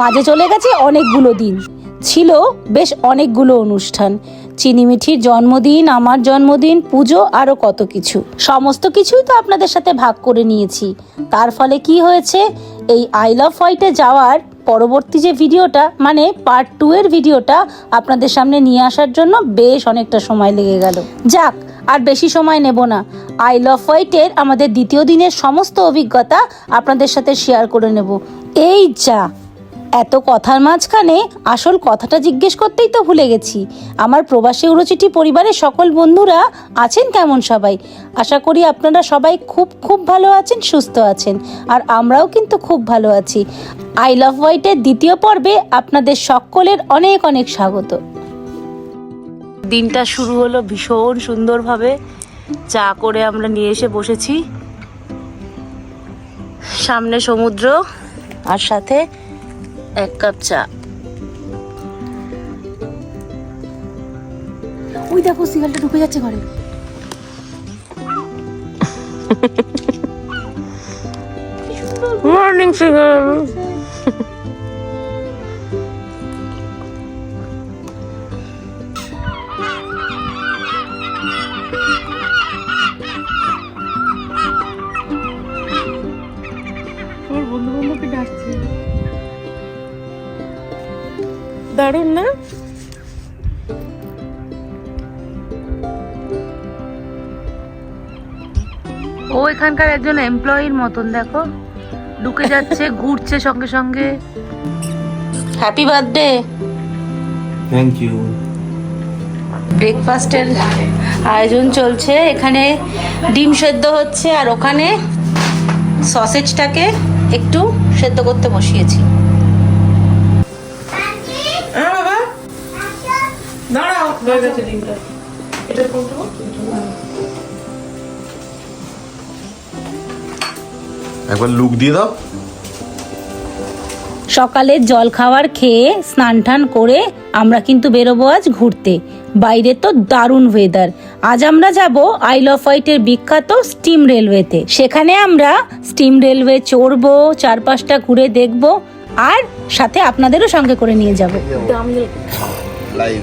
মাঝে চলে গেছে অনেকগুলো দিন ছিল বেশ অনেকগুলো অনুষ্ঠান চিনিমিঠির জন্মদিন আমার জন্মদিন পুজো আরও কত কিছু সমস্ত কিছুই তো আপনাদের সাথে ভাগ করে নিয়েছি তার ফলে কি হয়েছে এই আই লাভ হোয়াইটে যাওয়ার পরবর্তী যে ভিডিওটা মানে পার্ট টু এর ভিডিওটা আপনাদের সামনে নিয়ে আসার জন্য বেশ অনেকটা সময় লেগে গেল যাক আর বেশি সময় নেব না আই লভ হোয়াইটের আমাদের দ্বিতীয় দিনের সমস্ত অভিজ্ঞতা আপনাদের সাথে শেয়ার করে নেব এই যা এত কথার মাঝখানে আসল কথাটা জিজ্ঞেস করতেই তো ভুলে গেছি আমার প্রবাসী উরুচিটি পরিবারের সকল বন্ধুরা আছেন কেমন সবাই আশা করি আপনারা সবাই খুব খুব ভালো আছেন সুস্থ আছেন আর আমরাও কিন্তু খুব ভালো আছি আই লাভ হোয়াইটের দ্বিতীয় পর্বে আপনাদের সকলের অনেক অনেক স্বাগত দিনটা শুরু হলো ভীষণ সুন্দরভাবে চা করে আমরা নিয়ে এসে বসেছি সামনে সমুদ্র আর সাথে এক কাপ চা ওই দেখো সিগালটা ঢুকে যাচ্ছে ঘরে মর্নিং সিগাল দারুণ না ও এখানকার একজন এমপ্লয়ির মতন দেখো ঢুকে যাচ্ছে ঘুরছে সঙ্গে সঙ্গে হ্যাপি বার্থডে থ্যাংক ইউ ব্রেকফাস্টের আয়োজন চলছে এখানে ডিম সেদ্ধ হচ্ছে আর ওখানে সসেজটাকে একটু সেদ্ধ করতে বসিয়েছি দাঁড়াও হয়ে একবার লুক দিয়ে দাও সকালে খেয়ে স্নান টান করে আমরা কিন্তু বেরোবো আজ ঘুরতে বাইরে তো দারুণ ওয়েদার আজ আমরা যাব আইল অফ হোয়াইটের বিখ্যাত স্টিম রেলওয়েতে সেখানে আমরা স্টিম রেলওয়ে চড়বো চারপাশটা ঘুরে দেখব আর সাথে আপনাদেরও সঙ্গে করে নিয়ে যাবো লাইভ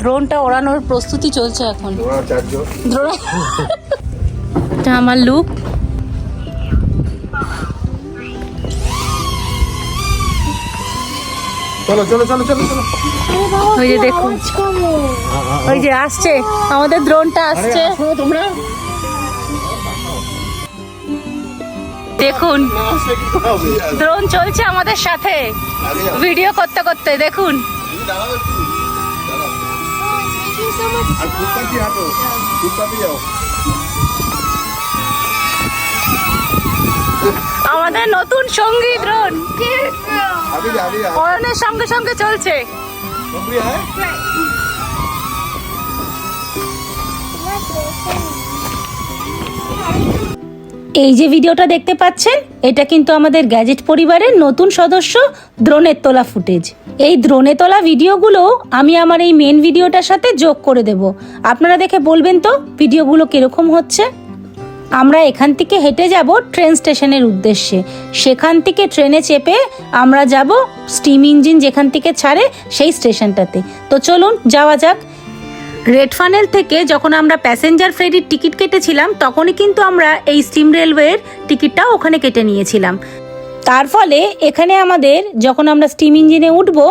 দ্রোনটা ওড়ানোর প্রস্তুতি চলছে এখন এটা আমার লুক ওই যে আসছে আমাদের দ্রোনটা আসছে দেখুন দ্রোন চলছে আমাদের সাথে ভিডিও করতে করতে দেখুন আমাদের নতুন সঙ্গী ড্রোন অরণের সঙ্গে সঙ্গে চলছে হ্যাঁ? এই যে ভিডিওটা দেখতে পাচ্ছেন এটা কিন্তু আমাদের গ্যাজেট পরিবারের নতুন সদস্য দ্রোণের তোলা ফুটেজ এই দ্রোণে তোলা ভিডিওগুলো আমি আমার এই মেন ভিডিওটার সাথে যোগ করে দেব আপনারা দেখে বলবেন তো ভিডিওগুলো কীরকম হচ্ছে আমরা এখান থেকে হেঁটে যাব ট্রেন স্টেশনের উদ্দেশ্যে সেখান থেকে ট্রেনে চেপে আমরা যাব স্টিম ইঞ্জিন যেখান থেকে ছাড়ে সেই স্টেশনটাতে তো চলুন যাওয়া যাক রেড ফানেল থেকে যখন আমরা প্যাসেঞ্জার ফ্রেরির টিকিট কেটেছিলাম তখনই কিন্তু আমরা এই স্টিম রেলওয়ের টিকিটটা ওখানে কেটে নিয়েছিলাম তার ফলে এখানে আমাদের যখন আমরা স্টিম ইঞ্জিনে উঠবো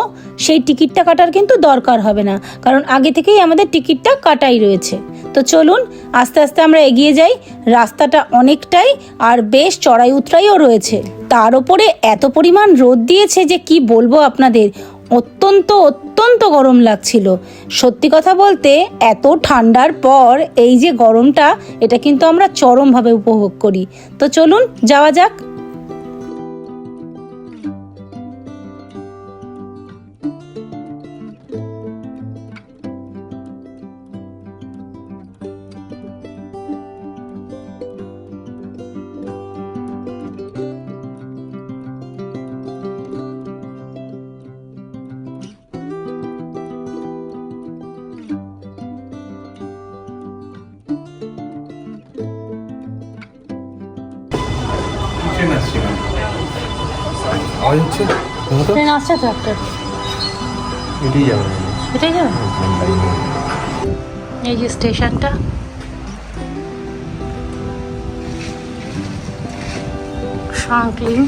সেই টিকিটটা কাটার কিন্তু দরকার হবে না কারণ আগে থেকেই আমাদের টিকিটটা কাটাই রয়েছে তো চলুন আস্তে আস্তে আমরা এগিয়ে যাই রাস্তাটা অনেকটাই আর বেশ চড়াই উতরাইও রয়েছে তার ওপরে এত পরিমাণ রোদ দিয়েছে যে কি বলবো আপনাদের অত্যন্ত অত্যন্ত গরম লাগছিল সত্যি কথা বলতে এত ঠান্ডার পর এই যে গরমটা এটা কিন্তু আমরা চরমভাবে উপভোগ করি তো চলুন যাওয়া যাক লাইন আসছে তো একটা এটাই যাবে এটাই যাবে এই যে স্টেশনটা ফ্রাঙ্কলিন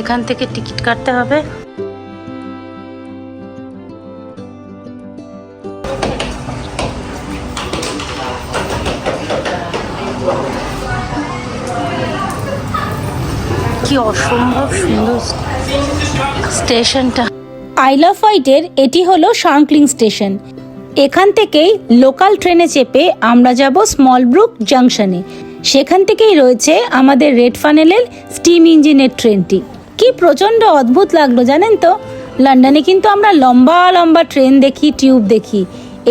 এখান থেকে টিকিট কাটতে হবে কি অসম্ভব সুন্দর স্টেশনটা আইলা ফাইটের এটি হলো শাংকলিং স্টেশন এখান থেকেই লোকাল ট্রেনে চেপে আমরা যাব স্মলব্রুক জাংশনে সেখান থেকেই রয়েছে আমাদের রেড ফানেলের স্টিম ইঞ্জিনের ট্রেনটি কি প্রচণ্ড অদ্ভুত লাগলো জানেন তো লন্ডনে কিন্তু আমরা লম্বা লম্বা ট্রেন দেখি টিউব দেখি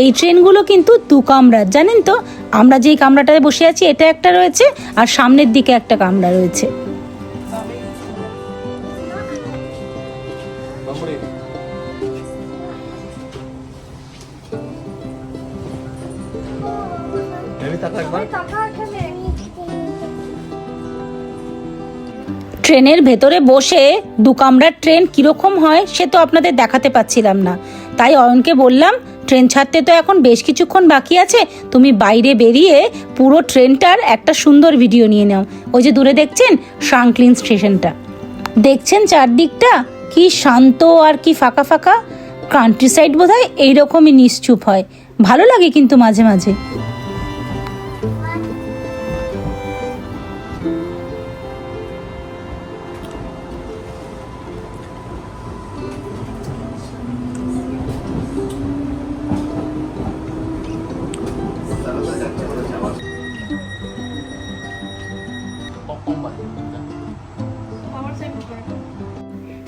এই ট্রেনগুলো কিন্তু দু কামরা জানেন তো আমরা যেই কামরাটায় বসে আছি এটা একটা রয়েছে আর সামনের দিকে একটা কামরা রয়েছে করে ট্রেনের ভেতরে বসে দু কামরার ট্রেন কীরকম হয় সে তো আপনাদের দেখাতে পাচ্ছিলাম না তাই অয়নকে বললাম ট্রেন ছাড়তে তো এখন বেশ কিছুক্ষণ বাকি আছে তুমি বাইরে বেরিয়ে পুরো ট্রেনটার একটা সুন্দর ভিডিও নিয়ে নাও ওই যে দূরে দেখছেন শাংক্লিন স্টেশনটা দেখছেন চারদিকটা কি শান্ত আর কি ফাঁকা ফাঁকা কান্ট্রি সাইড বোধ হয় এইরকমই নিশ্চুপ হয় ভালো লাগে কিন্তু মাঝে মাঝে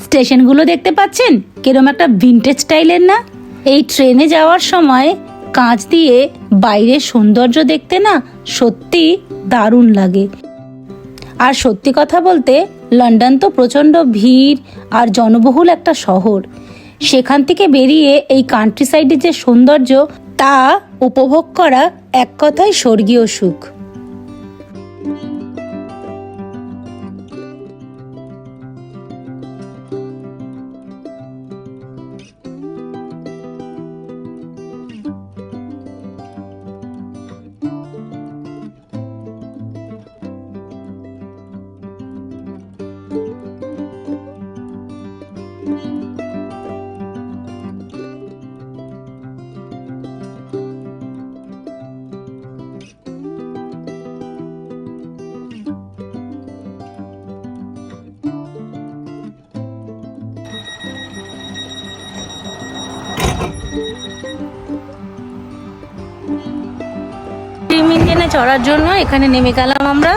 স্টেশনগুলো দেখতে পাচ্ছেন কিরম একটা ভিনটেজ স্টাইলের না এই ট্রেনে যাওয়ার সময় কাঁচ দিয়ে বাইরের সৌন্দর্য দেখতে না সত্যি দারুণ লাগে আর সত্যি কথা বলতে লন্ডন তো প্রচণ্ড ভিড় আর জনবহুল একটা শহর সেখান থেকে বেরিয়ে এই কান্ট্রি সাইডের যে সৌন্দর্য তা উপভোগ করা এক কথায় স্বর্গীয় সুখ ইঞ্জিনে চড়ার জন্য এখানে নেমে গেলাম আমরা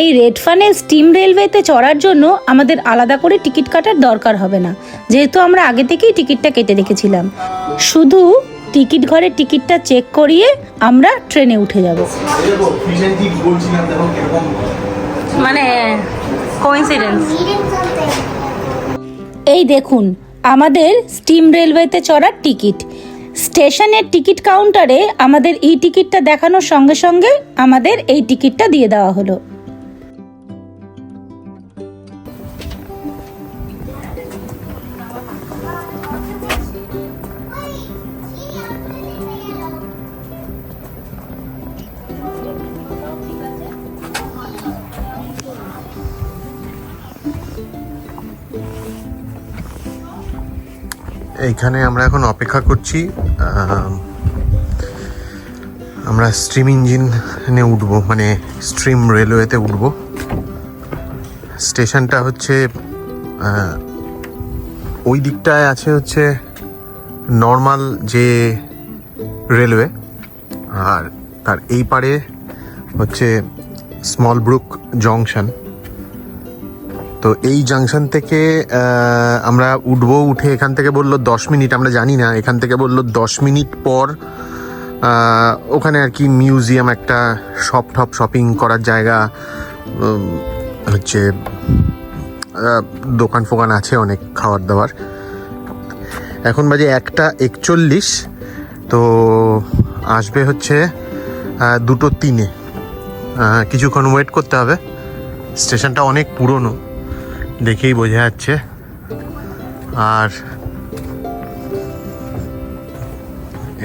এই রেড ফানে স্টিম রেলওয়েতে চড়ার জন্য আমাদের আলাদা করে টিকিট কাটার দরকার হবে না যেহেতু আমরা আগে থেকেই টিকিটটা কেটে রেখেছিলাম শুধু টিকিট ঘরে টিকিটটা চেক করিয়ে আমরা ট্রেনে উঠে যাব মানে এই দেখুন আমাদের স্টিম রেলওয়েতে চড়ার টিকিট স্টেশনের টিকিট কাউন্টারে আমাদের ই টিকিটটা দেখানোর সঙ্গে সঙ্গে আমাদের এই টিকিটটা দিয়ে দেওয়া হলো এইখানে আমরা এখন অপেক্ষা করছি আমরা স্ট্রিম ইঞ্জিনে উঠব মানে স্ট্রিম রেলওয়েতে উঠব স্টেশনটা হচ্ছে ওই দিকটায় আছে হচ্ছে নর্মাল যে রেলওয়ে আর তার এই পারে হচ্ছে স্মল ব্রুক জংশন তো এই জাংশন থেকে আমরা উঠবো উঠে এখান থেকে বললো দশ মিনিট আমরা জানি না এখান থেকে বললো দশ মিনিট পর ওখানে আর কি মিউজিয়াম একটা শপ টপ শপিং করার জায়গা হচ্ছে দোকান ফোকান আছে অনেক খাবার দাবার এখন বাজে একটা একচল্লিশ তো আসবে হচ্ছে দুটো তিনে কিছুক্ষণ ওয়েট করতে হবে স্টেশনটা অনেক পুরনো দেখেই বোঝা যাচ্ছে আর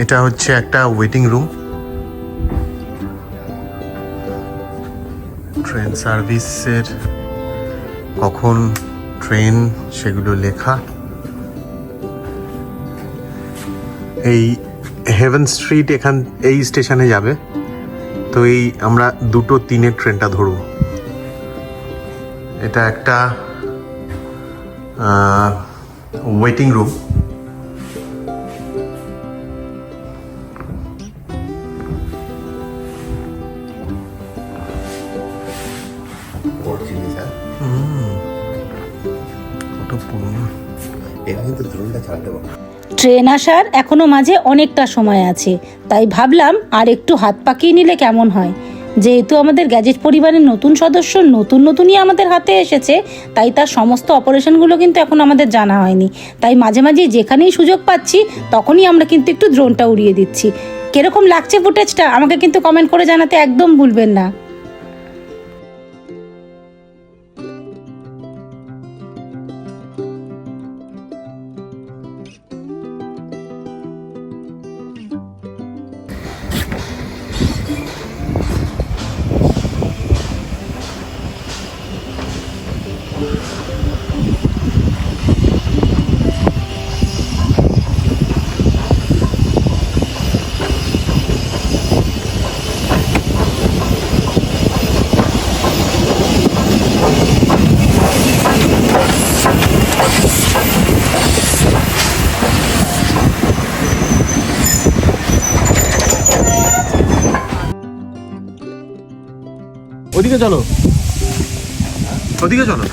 এটা হচ্ছে একটা ওয়েটিং রুম ট্রেন সার্ভিসের কখন ট্রেন সেগুলো লেখা এই হেভেন স্ট্রিট এখান এই স্টেশনে যাবে তো এই আমরা দুটো তিনের ট্রেনটা ধরব এটা একটা ওয়েটিং রুম ট্রেন আসার এখনো মাঝে অনেকটা সময় আছে তাই ভাবলাম আর একটু হাত পাকিয়ে নিলে কেমন হয় যেহেতু আমাদের গ্যাজেট পরিবারের নতুন সদস্য নতুন নতুনই আমাদের হাতে এসেছে তাই তার সমস্ত অপারেশনগুলো কিন্তু এখন আমাদের জানা হয়নি তাই মাঝে মাঝে যেখানেই সুযোগ পাচ্ছি তখনই আমরা কিন্তু একটু ড্রোনটা উড়িয়ে দিচ্ছি কীরকম লাগছে ফুটেজটা আমাকে কিন্তু কমেন্ট করে জানাতে একদম ভুলবেন না ওদিকে চলো ওদিকে চলো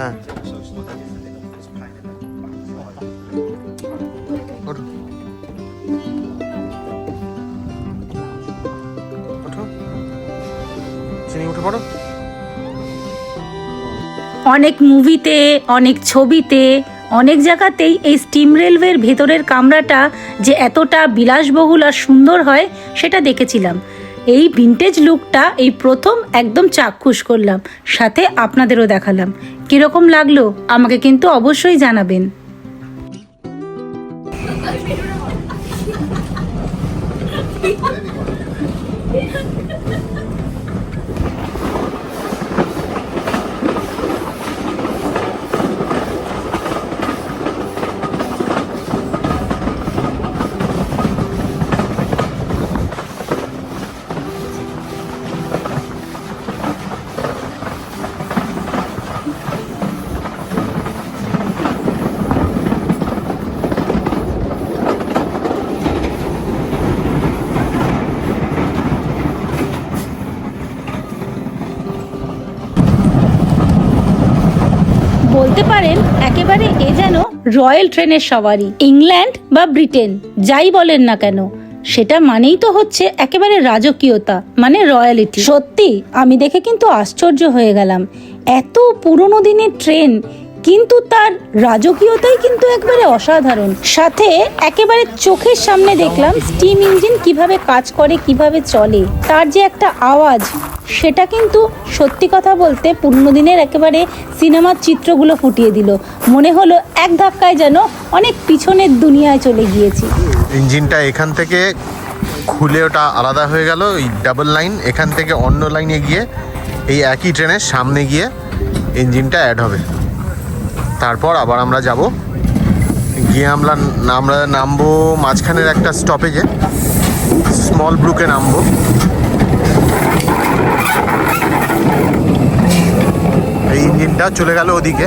হ্যাঁ। অনেক মুভিতে অনেক ছবিতে অনেক জায়গাতেই এই স্টিম রেলওয়ের ভেতরের কামরাটা যে এতটা বিলাসবহুল আর সুন্দর হয় সেটা দেখেছিলাম এই ভিন্টেজ লুকটা এই প্রথম একদম চাক্ষুষ করলাম সাথে আপনাদেরও দেখালাম কিরকম লাগলো আমাকে কিন্তু অবশ্যই জানাবেন রয়্যাল ট্রেনের সবারই ইংল্যান্ড বা ব্রিটেন যাই বলেন না কেন সেটা মানেই তো হচ্ছে একেবারে রাজকীয়তা মানে রয়্যালিটি সত্যি আমি দেখে কিন্তু আশ্চর্য হয়ে গেলাম এত পুরনো দিনের ট্রেন কিন্তু তার রাজকীয়তাই কিন্তু একবারে অসাধারণ সাথে একেবারে চোখের সামনে দেখলাম স্টিম ইঞ্জিন কিভাবে কাজ করে কিভাবে চলে তার যে একটা আওয়াজ সেটা কিন্তু সত্যি কথা বলতে পূর্ণদিনের একেবারে সিনেমার চিত্রগুলো ফুটিয়ে দিল মনে হলো এক ধাক্কায় যেন অনেক পিছনের দুনিয়ায় চলে গিয়েছি ইঞ্জিনটা এখান থেকে খুলে ওটা আলাদা হয়ে গেল এই ডাবল লাইন এখান থেকে অন্য লাইনে গিয়ে এই একই ট্রেনের সামনে গিয়ে ইঞ্জিনটা অ্যাড হবে তারপর আবার আমরা যাব গিয়ে আমরা আমরা নামবো মাঝখানের একটা স্টপেজে স্মল ব্রুকে নামবো এই ইঞ্জিনটা চলে গেল ওদিকে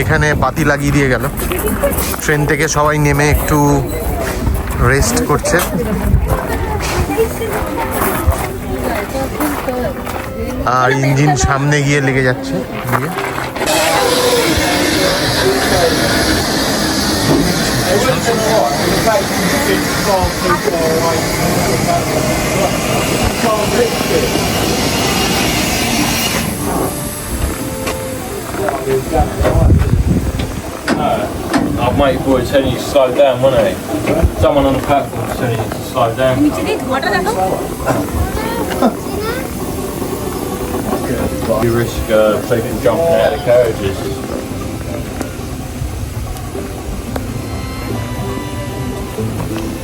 এখানে বাতি লাগিয়ে দিয়ে গেল ট্রেন থেকে সবাই নেমে একটু রেস্ট করছে আর ইঞ্জিন সামনে গিয়ে লেগে যাচ্ছে দিয়ে No, I'll make boy tell you to slow down, won't I? Someone on the platform is telling you to slow down. You You risk uh, people jumping out of carriages.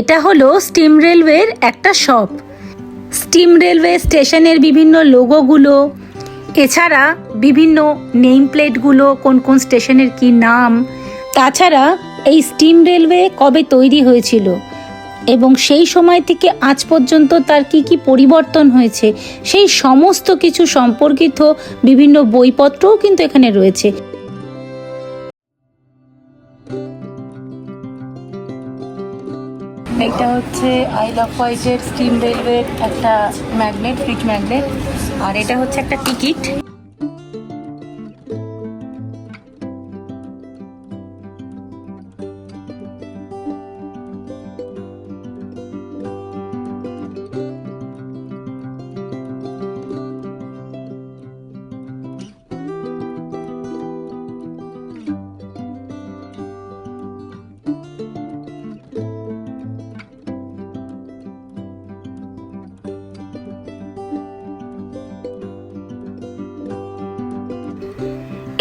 এটা হলো steam রেলওয়ের একটা shop steam railway স্টেশনের বিভিন্ন লোগোগুলো এছাড়া বিভিন্ন name প্লেটগুলো কোন কোন স্টেশনের কি নাম তাছাড়া এই স্টিম রেলওয়ে কবে তৈরি হয়েছিল এবং সেই সময় থেকে আজ পর্যন্ত তার কি কি পরিবর্তন হয়েছে সেই সমস্ত কিছু সম্পর্কিত বিভিন্ন বইপত্রও কিন্তু এখানে রয়েছে এটা হচ্ছে আই লাভ হোয়াইটের স্টিম রেলওয়ের একটা ম্যাগনেট ফ্রিজ ম্যাগনেট আর এটা হচ্ছে একটা টিকিট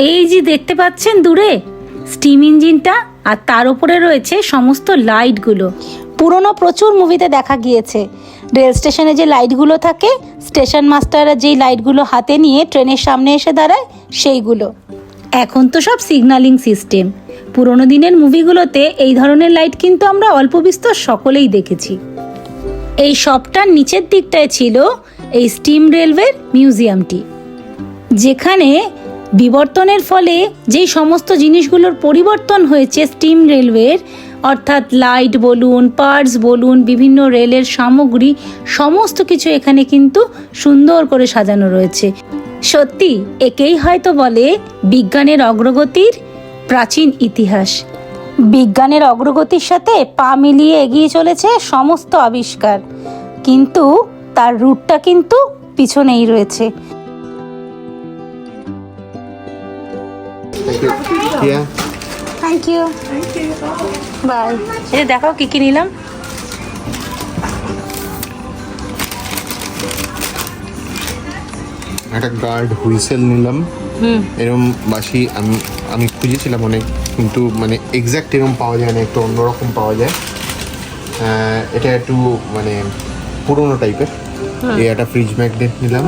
এই যে দেখতে পাচ্ছেন দূরে স্টিম ইঞ্জিনটা আর তার উপরে রয়েছে সমস্ত লাইটগুলো পুরনো প্রচুর মুভিতে দেখা গিয়েছে রেল স্টেশনে যে লাইটগুলো থাকে স্টেশন মাস্টাররা যেই লাইটগুলো হাতে নিয়ে ট্রেনের সামনে এসে দাঁড়ায় সেইগুলো এখন তো সব সিগনালিং সিস্টেম পুরনো দিনের মুভিগুলোতে এই ধরনের লাইট কিন্তু আমরা অল্প বিস্তর সকলেই দেখেছি এই সবটার নিচের দিকটায় ছিল এই স্টিম রেলওয়ের মিউজিয়ামটি যেখানে বিবর্তনের ফলে যে সমস্ত জিনিসগুলোর পরিবর্তন হয়েছে স্টিম রেলওয়ের অর্থাৎ লাইট বলুন পার্টস বলুন বিভিন্ন রেলের সামগ্রী সমস্ত কিছু এখানে কিন্তু সুন্দর করে সাজানো রয়েছে সত্যি একেই হয়তো বলে বিজ্ঞানের অগ্রগতির প্রাচীন ইতিহাস বিজ্ঞানের অগ্রগতির সাথে পা মিলিয়ে এগিয়ে চলেছে সমস্ত আবিষ্কার কিন্তু তার রুটটা কিন্তু পিছনেই রয়েছে Thank you. Yeah. Thank you. Bye এটা দেখো কি কি নিলাম একটা গার্ড হুইসেল নিলাম এরম বাসি আমি আমি খুঁজেছিলাম অনেক কিন্তু মানে এক্স্যাক্ট এরম পাওয়া যায় না একটু অন্যরকম পাওয়া যায় এটা একটু মানে পুরোনো টাইপের এই একটা ফ্রিজ ম্যাগনেট নিলাম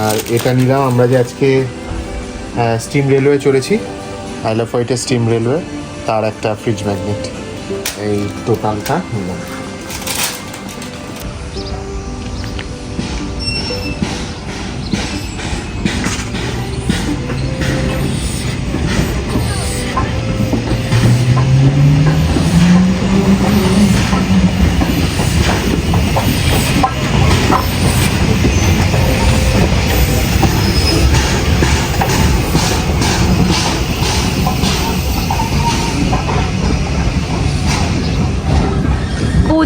আর এটা নিলাম আমরা যে আজকে স্টিম রেলওয়ে চলেছি আইলাফ হোয়াইটের স্টিম রেলওয়ে তার একটা ফ্রিজ ম্যাগনেট এই টোটালটা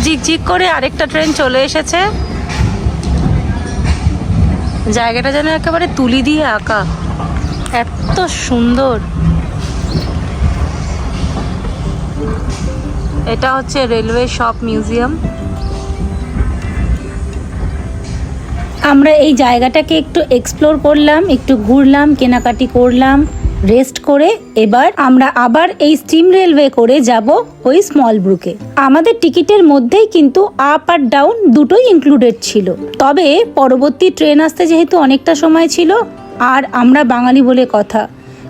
ঝিকঝিক করে আরেকটা ট্রেন চলে এসেছে জায়গাটা যেন একেবারে তুলি দিয়ে আঁকা এত সুন্দর এটা হচ্ছে রেলওয়ে শপ মিউজিয়াম আমরা এই জায়গাটাকে একটু এক্সপ্লোর করলাম একটু ঘুরলাম কেনাকাটি করলাম রেস্ট করে এবার আমরা আবার এই স্টিম রেলওয়ে করে যাব ওই স্মল ব্রুকে আমাদের টিকিটের মধ্যেই কিন্তু আপ আর ডাউন দুটোই ইনক্লুডেড ছিল তবে পরবর্তী ট্রেন আসতে যেহেতু অনেকটা সময় ছিল আর আমরা বাঙালি বলে কথা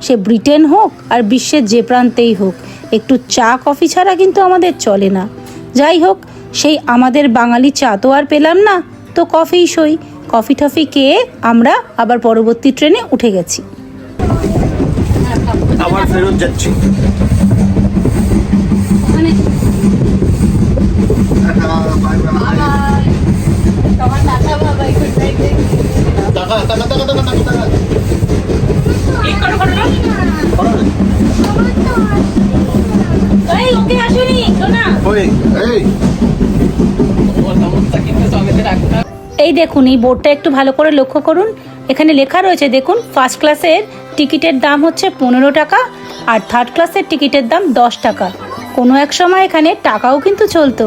সে ব্রিটেন হোক আর বিশ্বের যে প্রান্তেই হোক একটু চা কফি ছাড়া কিন্তু আমাদের চলে না যাই হোক সেই আমাদের বাঙালি চা তো আর পেলাম না তো কফি সই কফি টফি খেয়ে আমরা আবার পরবর্তী ট্রেনে উঠে গেছি আবার ফেরত যাচ্ছি এই দেখুন এই বোর্ডটা একটু ভালো করে লক্ষ্য করুন এখানে লেখা রয়েছে দেখুন ফার্স্ট ক্লাসের টিকিটের দাম হচ্ছে পনেরো টাকা আর থার্ড ক্লাসের টিকিটের দাম দশ টাকা কোনো এক সময় এখানে টাকাও কিন্তু চলতো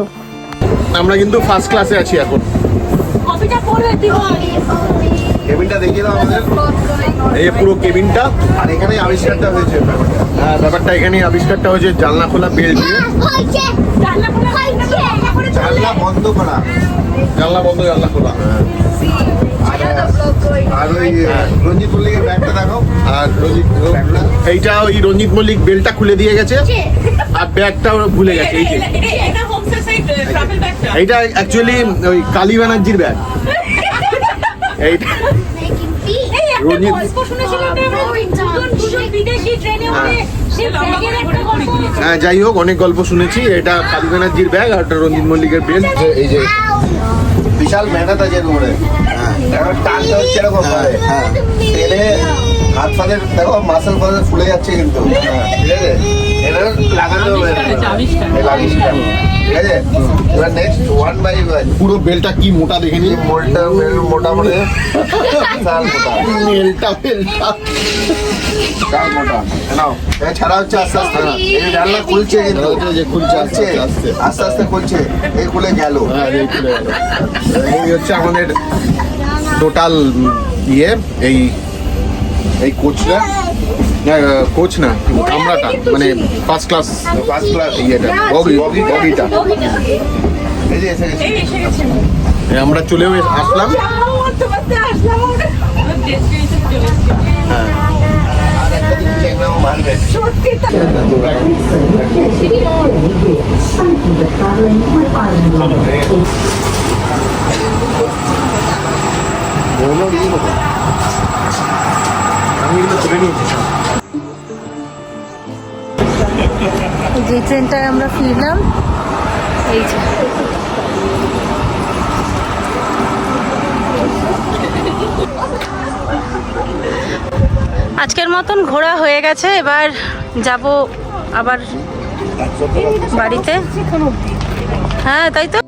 আমরা কিন্তু ফার্স্ট ক্লাসে আছি এখন কেবিনটা দেখিয়ে দাও আমাদের এই পুরো কেবিনটা আর এখানে আবিষ্কারটা হয়েছে হ্যাঁ ব্যাপারটা এখানেই আবিষ্কারটা হয়েছে জানলা খোলা বেল দিয়ে জানলা বন্ধ করা জানলা বন্ধ জানলা খোলা হ্যাঁ আর রঞ্জিত মল্লিকের ব্যাগটা দেখো আর এইটা ওই রঞ্জিত মল্লিক বেলটা খুলে দিয়ে গেছে আর ব্যাগটাও ভুলে গেছে এই যে uh, এইটা অ্যাকচুয়ালি ওই কালী ব্যানার্জির ব্যাগ এইটা হ্যাঁ।, হ্যাঁ যাই হোক অনেক গল্প শুনেছি এটা কালী ব্যানার্জির ব্যাগ আর রঞ্জিত মল্লিকের বেল্ট এই যে বিশাল মেহনত আছে ওরে টানতে হচ্ছে এরকম ভাবে হ্যাঁ, টেনে হ্যাঁ। হাত ফাদের দেখো মাসেল ফাদের ফুলে যাচ্ছে কিন্তু হ্যাঁ, ঠিক আছে এটা ঠিক আছে নেক্সট ওয়ান বাই ওয়ান পুরো বেলটা কি মোটা দেখে নি মোটা বেল হচ্ছে আস্তে আস্তে এই আস্তে আস্তে আস্তে আস্তে এই খুলে গেল হচ্ছে আমাদের টোটাল ইয়ে এই এই কোচটা কোচ না কামরাটা মানে ফার্স্ট ক্লাস ফার্স্ট ক্লাস ইয়েটা বগি বগিটা আমরা চলেও আসলাম সত্যি হ্যাঁ। বলো ট্রেনটায় আমরা ফিরলাম এই যে আজকের মতন ঘোরা হয়ে গেছে এবার যাব আবার বাড়িতে হ্যাঁ তাই তো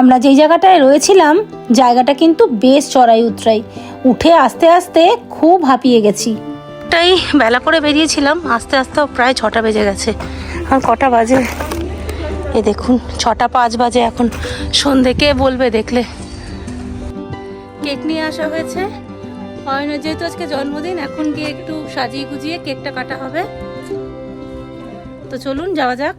আমরা যেই জায়গাটায় রয়েছিলাম জায়গাটা কিন্তু বেশ চড়াই উতরাই উঠে আস্তে আস্তে খুব হাঁপিয়ে গেছি তাই বেলা করে বেরিয়েছিলাম আস্তে আস্তে প্রায় ছটা বেজে গেছে আর কটা বাজে এ দেখুন ছটা পাঁচ বাজে এখন সন্ধেকে বলবে দেখলে কেক নিয়ে আসা হয়েছে অয়নের যেহেতু আজকে জন্মদিন এখন গিয়ে একটু সাজিয়ে গুজিয়ে কেকটা কাটা হবে তো চলুন যাওয়া যাক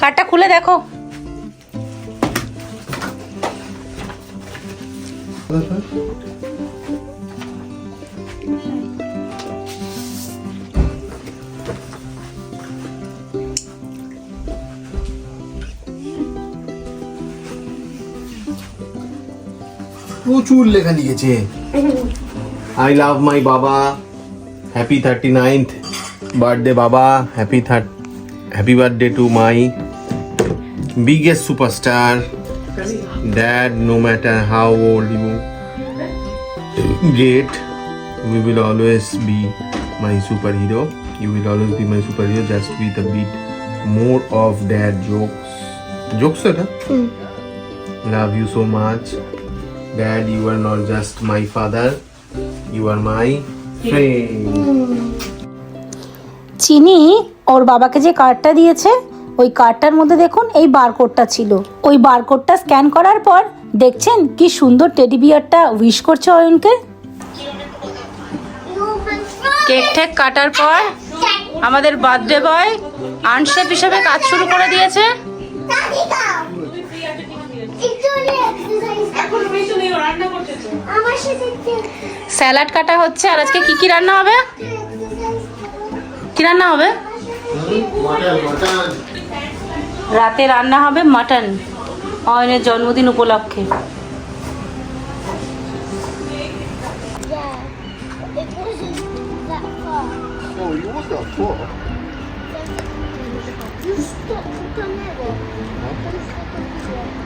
কার্ডটা খুলে দেখো প্রচুর লেখা লিখেছে I love my Baba. Happy 39th birthday, Baba. Happy birthday to my biggest superstar. Dad, no matter how old you get, we will always be my superhero. You will always be my superhero, just with a bit more of dad jokes. Hmm. Love you so much. Dad, you are not just my father, you R my friend চিনি ওর বাবাকে যে কার্ডটা দিয়েছে ওই কার্ডটার মধ্যে দেখুন এই বারকোডটা ছিল ওই বারকোডটা স্ক্যান করার পর দেখছেন কি সুন্দর টেডি বিয়ারটা উইশ করছে অয়নকে কেক ঠেক কাটার পর আমাদের বার্থডে বয় আনশেপ হিসেবে কাজ শুরু করে দিয়েছে স্যালাড কাটা হচ্ছে আর আজকে কি কি রান্না হবে কি রান্না হবে রাতে রান্না হবে মাটন অয়নের জন্মদিন উপলক্ষে the camera.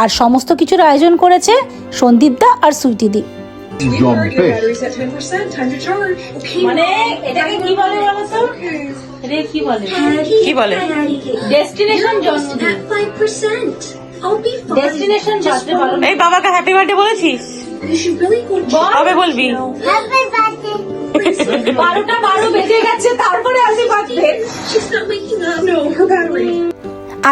আর সমস্ত কিছুর আয়োজন করেছে সন্দীপদা আর সুইটিদি জম্পে মানে বলে বলে বাবাকে হ্যাপি বার্থডে বলেছিস কবে বলবি বারোটা বারো বেজে গেছে তারপরে আসি বার্থডে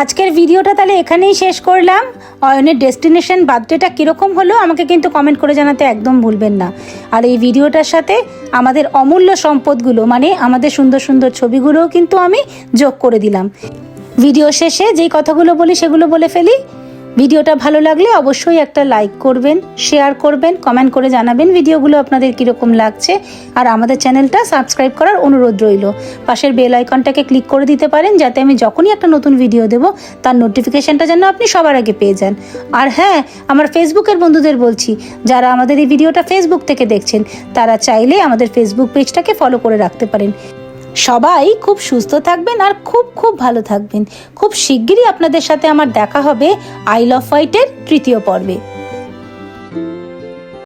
আজকের ভিডিওটা তাহলে এখানেই শেষ করলাম অয়নের ডেস্টিনেশন বার্থডেটা কীরকম হলো আমাকে কিন্তু কমেন্ট করে জানাতে একদম ভুলবেন না আর এই ভিডিওটার সাথে আমাদের অমূল্য সম্পদগুলো মানে আমাদের সুন্দর সুন্দর ছবিগুলোও কিন্তু আমি যোগ করে দিলাম ভিডিও শেষে যেই কথাগুলো বলি সেগুলো বলে ফেলি ভিডিওটা ভালো লাগলে অবশ্যই একটা লাইক করবেন শেয়ার করবেন কমেন্ট করে জানাবেন ভিডিওগুলো আপনাদের কীরকম লাগছে আর আমাদের চ্যানেলটা সাবস্ক্রাইব করার অনুরোধ রইল পাশের বেল আইকনটাকে ক্লিক করে দিতে পারেন যাতে আমি যখনই একটা নতুন ভিডিও দেব তার নোটিফিকেশানটা যেন আপনি সবার আগে পেয়ে যান আর হ্যাঁ আমার ফেসবুকের বন্ধুদের বলছি যারা আমাদের এই ভিডিওটা ফেসবুক থেকে দেখছেন তারা চাইলে আমাদের ফেসবুক পেজটাকে ফলো করে রাখতে পারেন সবাই খুব সুস্থ থাকবেন আর খুব খুব ভালো থাকবেন খুব শিগগিরই আপনাদের সাথে আমার দেখা হবে আইল অফ হোয়াইটের তৃতীয় পর্বে